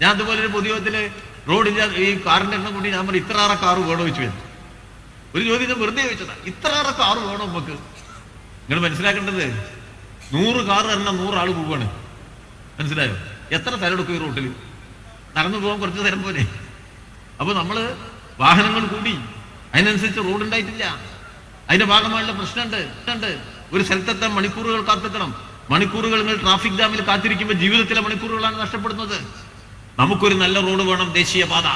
ഞാൻ അതുപോലെ ഒരു പൊതുയോഗത്തിൽ റോഡില്ല ഈ കാറിന്റെ എണ്ണം കൂടി ഞാൻ പറഞ്ഞു ഇത്ര ആറ കാറ് വേണോ വെച്ച് വരുന്നു. ഒരു ചോദ്യം ഞാൻ വെറുതെ ചോദിച്ചതാ ഇത്ര ആറ കാറ് വേണോ നമുക്ക്? നിങ്ങൾ മനസ്സിലാക്കേണ്ടത് നൂറ് കാറ് തരണം നൂറാൾ പോവാണ്. മനസ്സിലായോ? എത്ര എടുക്കും ഈ റോട്ടിൽ നടന്നു പോകാൻ കുറച്ച് തരം പോലെ അപ്പൊ നമ്മൾ വാഹനങ്ങൾ കൂടി അതിനനുസരിച്ച് റോഡ് ഉണ്ടായിട്ടില്ല. അതിന്റെ ഭാഗമായുള്ള പ്രശ്നമുണ്ട് ഉണ്ട് ഒരു സ്ഥലത്തെത്താൻ മണിക്കൂറുകൾ കാത്തിക്കണം മണിക്കൂറുകൾ നിങ്ങൾ ട്രാഫിക് ജാമിൽ കാത്തിരിക്കുമ്പോൾ ജീവിതത്തിലെ മണിക്കൂറുകളാണ് നഷ്ടപ്പെടുന്നത്. നമുക്കൊരു നല്ല റോഡ് വേണം ദേശീയപാത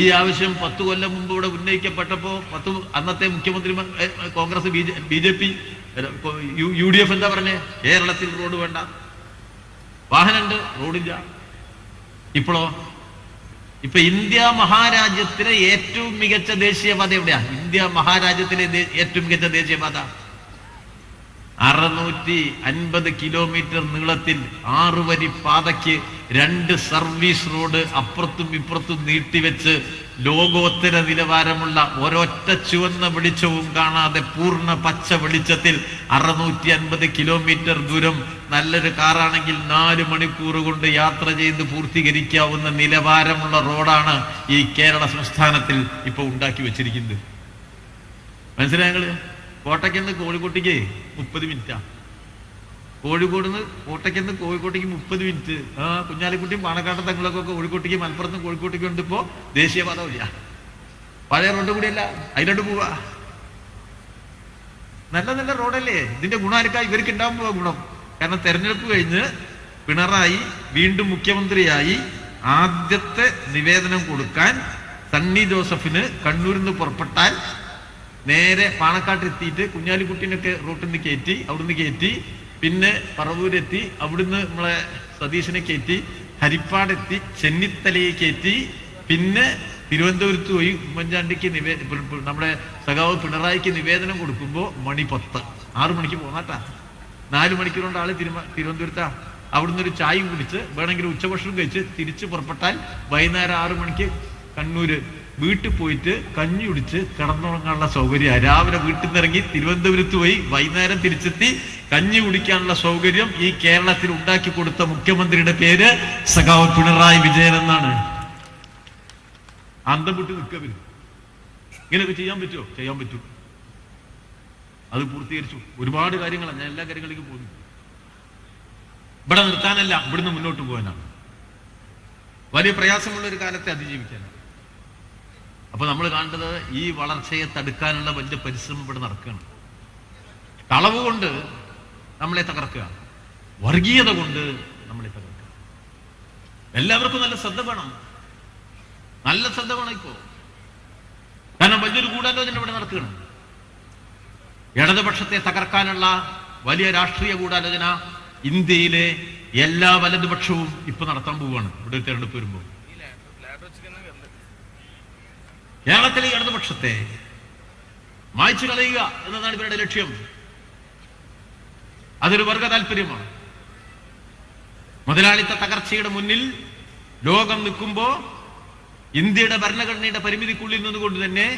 ഈ ആവശ്യം പത്ത് കൊല്ലം മുമ്പ് ഇവിടെ ഉന്നയിക്കപ്പെട്ടപ്പോ പത്ത് അന്നത്തെ മുഖ്യമന്ത്രി Congress B J P U D F എന്താ പറഞ്ഞേ? കേരളത്തിൽ റോഡ് വേണ്ട. വാഹനമുണ്ട് റോഡില്ല. ഇപ്പോഴോ ഇപ്പൊ ഇന്ത്യ മഹാരാജ്യത്തിലെ ഏറ്റവും മികച്ച ദേശീയപാത എവിടെയാ? ഇന്ത്യ മഹാരാജ്യത്തിലെ ഏറ്റവും മികച്ച ദേശീയപാത അറുന്നൂറ്റി അൻപത് കിലോമീറ്റർ നീളത്തിൽ ആറു വരി പാതയ്ക്ക് രണ്ട് സർവീസ് റോഡ് അപ്പുറത്തും ഇപ്പുറത്തും നീട്ടിവെച്ച് ലോകോത്തര നിലവാരമുള്ള ഒരൊറ്റ ചുവന്ന വെളിച്ചവും കാണാതെ പൂർണ പച്ച വെളിച്ചത്തിൽ അറുന്നൂറ്റി അൻപത് കിലോമീറ്റർ ദൂരം നല്ലൊരു കാറാണെങ്കിൽ നാല് മണിക്കൂർ കൊണ്ട് യാത്ര ചെയ്ത് പൂർത്തീകരിക്കാവുന്ന നിലവാരമുള്ള റോഡാണ് ഈ കേരള സംസ്ഥാനത്തിൽ ഇപ്പൊ ഉണ്ടാക്കി വെച്ചിരിക്കുന്നത്. മനസ്സിലായ ഞങ്ങൾ കോട്ടയ്ക്ക് കോഴിക്കോട്ടേക്ക് മുപ്പത് മിനിറ്റാ. കോഴിക്കോട് നിന്ന് കോട്ടയ്ക്ക് നിന്ന് കോഴിക്കോട്ടേക്ക് മുപ്പത് മിനിറ്റ്. ആ കുഞ്ഞാലിക്കുട്ടിയും പാണക്കാട്ട തങ്ങളൊക്കെ കോഴിക്കോട്ടേക്ക് മലപ്പുറത്തും കോഴിക്കോട്ടേക്ക് ഉണ്ട് ഇപ്പോ. ദേശീയപാത വഴിയാ പഴയ റോഡ് കൂടിയല്ല അതിലോട്ട് പോവാ. നല്ല നല്ല റോഡല്ലേ ഇതിന്റെ ഗുണാർക്കാ ഇവർക്ക് ഉണ്ടാകുമ്പോ ഗുണം. കാരണം തെരഞ്ഞെടുപ്പ് കഴിഞ്ഞ് പിണറായി വീണ്ടും മുഖ്യമന്ത്രിയായി ആദ്യത്തെ നിവേദനം കൊടുക്കാൻ സണ്ണി ജോസഫിന് കണ്ണൂരിൽ നിന്ന് പുറപ്പെട്ടാൽ നേരെ പാണക്കാട്ട് എത്തിയിട്ട് കുഞ്ഞാലിക്കുട്ടീനൊക്കെ റൂട്ടിൽ നിന്ന് കയറ്റി അവിടുന്ന് കയറ്റി പിന്നെ പറവൂരെത്തി അവിടുന്ന് നമ്മളെ സതീശനെ കയറ്റി ഹരിപ്പാടെത്തി ചെന്നിത്തലയെ കയറ്റി പിന്നെ തിരുവനന്തപുരത്ത് പോയി ഉമ്മൻചാണ്ടിക്ക് നിവേ നമ്മുടെ സഖാവ് പിണറായിക്ക് നിവേദനം കൊടുക്കുമ്പോൾ മണി പത്ത്. ആറു മണിക്ക് പോന്നാട്ടാ നാല് മണിക്കൂറുകൊണ്ട് ആൾ തിരുമ തിരുവനന്തപുരത്താ. അവിടുന്ന് ഒരു ചായയും കുടിച്ച് വേണമെങ്കിൽ ഉച്ചഭക്ഷണം കഴിച്ച് തിരിച്ച് പുറപ്പെട്ടാൽ വൈകുന്നേരം ആറു മണിക്ക് കണ്ണൂര് വീട്ടിൽ പോയിട്ട് കഞ്ഞി കുടിച്ച് കിടന്നുറങ്ങാനുള്ള സൗകര്യം. രാവിലെ വീട്ടിൽ നിന്ന് ഇറങ്ങി തിരുവനന്തപുരത്ത് പോയി വൈകുന്നേരം തിരിച്ചെത്തി കഞ്ഞി കുടിക്കാനുള്ള സൗകര്യം ഈ കേരളത്തിൽ ഉണ്ടാക്കി കൊടുത്ത മുഖ്യമന്ത്രിയുടെ പേര് സഖാവ് പിണറായി വിജയൻ എന്നാണ്. അന്തം വിട്ട് നിൽക്കവര് ഇങ്ങനെയൊക്കെ ചെയ്യാൻ പറ്റുമോ? ചെയ്യാൻ പറ്റും. അത് പൂർത്തീകരിച്ചു. ഒരുപാട് കാര്യങ്ങളാണ്. ഞാൻ എല്ലാ കാര്യങ്ങളിലേക്കും പോകുന്നു. ഇവിടെ നിർത്താനല്ല ഇവിടുന്ന് മുന്നോട്ട് പോകാനാണ്. വലിയ പ്രയാസമുള്ള ഒരു കാലത്തെ അതിജീവിക്കാനാണ്. അപ്പൊ നമ്മൾ കാണേണ്ടത് ഈ വളർച്ചയെ തടുക്കാനുള്ള വലിയ പരിശ്രമം ഇവിടെ നടക്കുകയാണ്. കളവ് കൊണ്ട് നമ്മളെ തകർക്കുക. വർഗീയത കൊണ്ട് നമ്മളെ തകർക്കുക. എല്ലാവർക്കും നല്ല ശ്രദ്ധ വേണം. നല്ല ശ്രദ്ധ വേണം ഇപ്പോ. കാരണം വലിയൊരു ഗൂഢാലോചന ഇവിടെ നടക്കുകയാണ്. ഇടതുപക്ഷത്തെ തകർക്കാനുള്ള വലിയ രാഷ്ട്രീയ ഗൂഢാലോചന ഇന്ത്യയിലെ എല്ലാ വലതുപക്ഷവും ഇപ്പൊ നടത്താൻ പോവുകയാണ്. ഇവിടെ തെരഞ്ഞെടുപ്പ് വരുമ്പോൾ കേരളത്തിലെ ഇടതുപക്ഷത്തെ മായ്ച്ചു കളയുക എന്നതാണ് ഇവരുടെ ലക്ഷ്യം. അതൊരു വർഗ താല്പര്യമാണ് മുതലാളിത്ത തകർച്ചയുടെ മുന്നിൽ ലോകം നിൽക്കുമ്പോ ഇന്ത്യയുടെ ഭരണഘടനയുടെ പരിമിതിക്കുള്ളിൽ നിന്നുകൊണ്ട് തന്നെ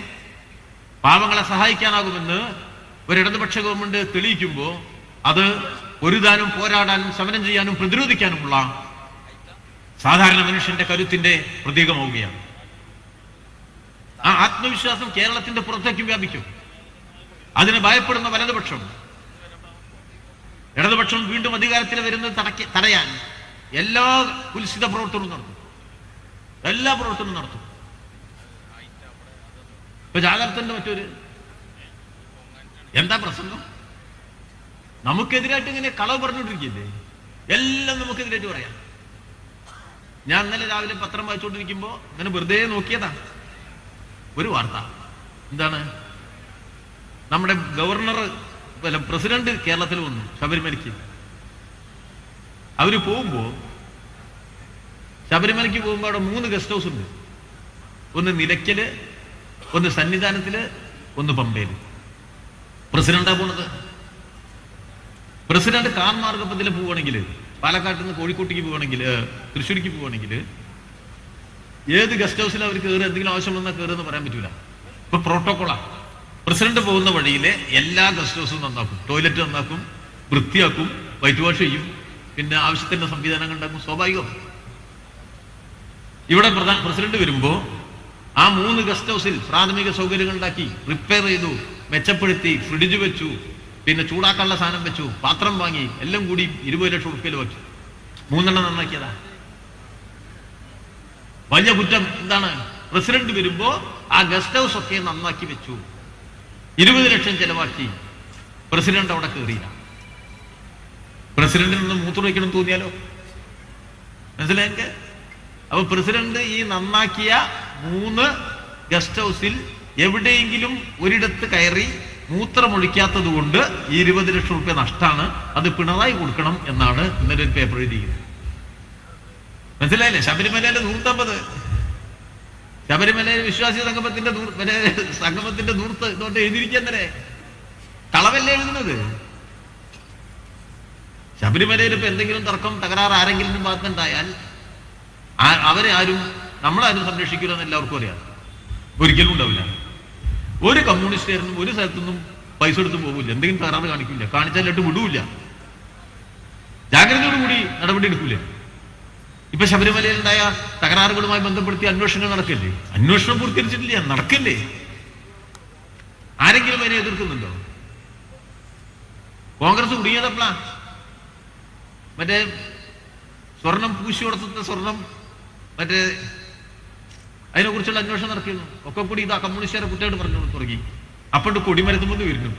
പാവങ്ങളെ സഹായിക്കാനാകുമെന്ന് ഒരു ഇടതുപക്ഷ ഗവൺമെന്റ് തെളിയിക്കുമ്പോൾ അത് ഒരുതാനും പോരാടാനും സമരം ചെയ്യാനും പ്രതിരോധിക്കാനുമുള്ള സാധാരണ മനുഷ്യന്റെ കരുത്തിന്റെ പ്രതീകമാവുകയാണ്. ആ ആത്മവിശ്വാസം കേരളത്തിന്റെ പുറത്തേക്കും വ്യാപിക്കും. അതിന് ഭയപ്പെടുന്ന വലതുപക്ഷം. ഇടതുപക്ഷം വീണ്ടും അധികാരത്തിൽ വരുന്നത് തടയാൻ എല്ലാ കുൽസിത പ്രവർത്തനവും നടത്തും. എല്ലാ പ്രവർത്തനവും നടത്തും. ഇപ്പൊ ജാഗ്രതന്റെ മറ്റൊരു എന്താ പ്രസംഗം? നമുക്കെതിരായിട്ട് ഇങ്ങനെ കളവ് പറഞ്ഞുകൊണ്ടിരിക്കില്ലേ? എല്ലാം നമുക്കെതിരായിട്ട് പറയാം. ഞാൻ ഇന്നലെ രാവിലെ പത്രം വായിച്ചുകൊണ്ടിരിക്കുമ്പോ ഇങ്ങനെ വെറുതെ നോക്കിയതാ. ഒരു വാർത്ത. എന്താണ്? നമ്മുടെ ഗവർണർ അല്ല പ്രസിഡന്റ് കേരളത്തിൽ വന്നു ശബരിമലയ്ക്ക്. അവർ പോകുമ്പോ ശബരിമലയ്ക്ക് പോകുമ്പോൾ അവിടെ മൂന്ന് ഗസ്റ്റ് ഹൗസ് ഉണ്ട്. ഒന്ന് നിലയ്ക്കൽ ഒന്ന് സന്നിധാനത്തിൽ ഒന്ന് പമ്പയിൽ. പ്രസിഡന്റാ പോണത്. പ്രസിഡന്റ് കാർ മാർഗപ്പത്തിൽ പോവുകയാണെങ്കിൽ പാലക്കാട്ടിൽ നിന്ന് കോഴിക്കോട്ടേക്ക് പോവുകയാണെങ്കിൽ തൃശ്ശൂരിക്ക് പോവുകയാണെങ്കിൽ ഏത് ഗസ്റ്റ് ഹൗസിൽ അവർ കയറി എന്തെങ്കിലും ആവശ്യം വന്നാൽ കയറുമെന്ന് പറയാൻ പറ്റൂല. ഇപ്പൊ പ്രോട്ടോകോളാ പ്രസിഡന്റ് പോകുന്ന വഴിയിലെ എല്ലാ ഗസ്റ്റ് ഹൗസും നന്നാക്കും. ടോയ്ലറ്റ് നന്നാക്കും വൃത്തിയാക്കും വൈറ്റ് വാഷ് ചെയ്യും. പിന്നെ ആവശ്യത്തിന്റെ സംവിധാനങ്ങൾ ഉണ്ടാക്കും സ്വാഭാവികം ഇവിടെ പ്രസിഡന്റ് വരുമ്പോ ആ മൂന്ന് ഗസ്റ്റ് ഹൗസിൽ പ്രാഥമിക സൗകര്യങ്ങൾ ഉണ്ടാക്കി റിപ്പയർ ചെയ്തു മെച്ചപ്പെടുത്തി ഫ്രിഡ്ജ് വെച്ചു പിന്നെ ചൂടാക്കാനുള്ള സാധനം വെച്ചു പാത്രം വാങ്ങി എല്ലാം കൂടി ഇരുപത് ലക്ഷം ഉറുപ്പിയിൽ വെച്ചു. മൂന്നെണ്ണം നന്നാക്കിയതാ. വലിയ കുറ്റം എന്താണ്? പ്രസിഡന്റ് വരുമ്പോ ആ ഗസ്റ്റ് ഹൗസ് ഒക്കെ നന്നാക്കി വെച്ചു. ഇരുപത് ലക്ഷം ചെലവാക്കി. പ്രസിഡന്റ് അവിടെ കയറിയില്ല പ്രസിഡന്റിൽ നിന്ന് മൂത്രമൊഴിക്കണം തോന്നിയാലോ? മനസ്സിലായെങ്കിൽ അപ്പൊ പ്രസിഡന്റ് ഈ നന്നാക്കിയ മൂന്ന് ഗസ്റ്റ് ഹൗസിൽ എവിടെയെങ്കിലും ഒരിടത്ത് കയറി മൂത്രമൊഴിക്കാത്തത് കൊണ്ട് ഈ ഇരുപത് ലക്ഷം റുപ്യ നഷ്ടമാണ് അത് പിണറായി കൊടുക്കണം എന്നാണ് ഇന്നലെ പേപ്പർ എഴുതിയിരിക്കുന്നത്. മനസ്സിലായില്ലേ? ശബരിമലയിലെ നൂറ്റമ്പത് ശബരിമലയിലെ വിശ്വാസി സംഗമത്തിന്റെ സംഗമത്തിന്റെ നൂർത്ത് ഇതുകൊണ്ട് എഴുതിയിരിക്കുന്നേ കളവല്ലേ എഴുതുന്നത്? ശബരിമലയിൽ ഇപ്പൊ എന്തെങ്കിലും തർക്കം തകരാറ് ആരെങ്കിലും ഭാഗത്തുണ്ടായാൽ അവരെ ആരും നമ്മളാരും സംരക്ഷിക്കില്ലെന്ന് എല്ലാവർക്കും അറിയാം. ഒരിക്കലും ഉണ്ടാവില്ല. ഒരു കമ്മ്യൂണിസ്റ്റുകാരനും ഒരു സ്ഥലത്തുനിന്നും പൈസ എടുത്തു പോകില്ല. എന്തെങ്കിലും തകരാറ് കാണിക്കില്ല. കാണിച്ചാലിട്ട് വിടൂല്ല. ജാഗ്രതയോടുകൂടി നടപടി എടുക്കൂലേ. ഇപ്പൊ ശബരിമലയിൽ ഉണ്ടായ തകരാറുകളുമായി ബന്ധപ്പെടുത്തി അന്വേഷണങ്ങൾ നടക്കല്ലേ? അന്വേഷണം പൂർത്തീകരിച്ചിട്ടില്ല. നടക്കല്ലേ? ആരെങ്കിലും അതിനെ എതിർക്കുന്നുണ്ടോ? കോൺഗ്രസ് കുടുങ്ങിയതപ്പളാ മറ്റേ സ്വർണം പൂശി കൊടുത്ത സ്വർണം മറ്റേ അതിനെ കുറിച്ചുള്ള അന്വേഷണം നടക്കുന്നു ഒക്കെ കൂടി ഇത് കമ്മ്യൂണിസ്റ്റുകാരെ കുട്ടികൾ പറഞ്ഞു തുടങ്ങി. അപ്പോണ്ട് കൊടിമരത്തുമ്പോൾ വരുന്നു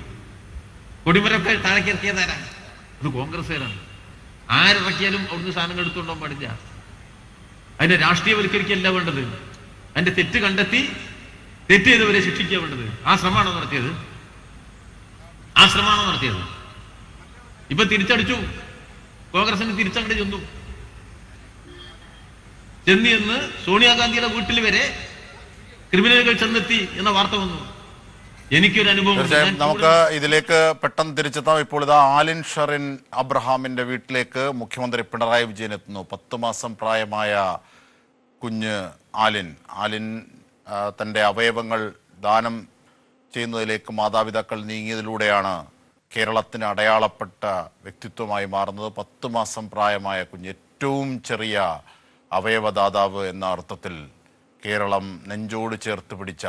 കൊടിമരമൊക്കെ താഴേക്ക് ഇറക്കിയതാരാ അത് കോൺഗ്രസ്സുകാരാണ്. ആരിറക്കിയാലും അവിടുന്ന് സാധനങ്ങൾ എടുത്തുകൊണ്ടോ പാടില്ല. അതിനെ രാഷ്ട്രീയവൽക്കരിക്കല്ല വേണ്ടത്. അതിന്റെ തെറ്റ് കണ്ടെത്തി തെറ്റ് ചെയ്തവരെ ശിക്ഷിക്കുക വേണ്ടത്. ആ ശ്രമമാണോ നടത്തിയത്? ആ ശ്രമമാണോ നടത്തിയത്? ഇപ്പൊ തിരിച്ചടിച്ചു. കോൺഗ്രസിന് തിരിച്ചങ്ങോട്ട് ചെന്നു. ചെന്നിന്ന് സോണിയാഗാന്ധിയുടെ വീട്ടിൽ വരെ ക്രിമിനലുകൾ ചെന്നെത്തി എന്ന വാർത്ത വന്നു. എനിക്കൊരു അനുഭവം നമുക്ക് ഇതിലേക്ക് പെട്ടെന്ന് തിരിച്ചെത്താം. ഇപ്പോൾ ഇതാ ആലിൻ ഷറിൻ അബ്രഹാമിന്റെ വീട്ടിലേക്ക് മുഖ്യമന്ത്രി പിണറായി വിജയൻ എത്തുന്നു. പത്ത് മാസം പ്രായമായ കുഞ്ഞ് ആലിൻ. ആലിൻ തന്റെ അവയവങ്ങൾ ദാനം ചെയ്യുന്നതിലേക്ക് മാതാപിതാക്കൾ നീങ്ങിയതിലൂടെയാണ് കേരളത്തിന് അടയാളപ്പെട്ട വ്യക്തിത്വമായി മാറുന്നത്. പത്ത് മാസം പ്രായമായ കുഞ്ഞ് ഏറ്റവും ചെറിയ അവയവദാതാവ് എന്ന അർത്ഥത്തിൽ കേരളം നെഞ്ചോട് ചേർത്ത് പിടിച്ച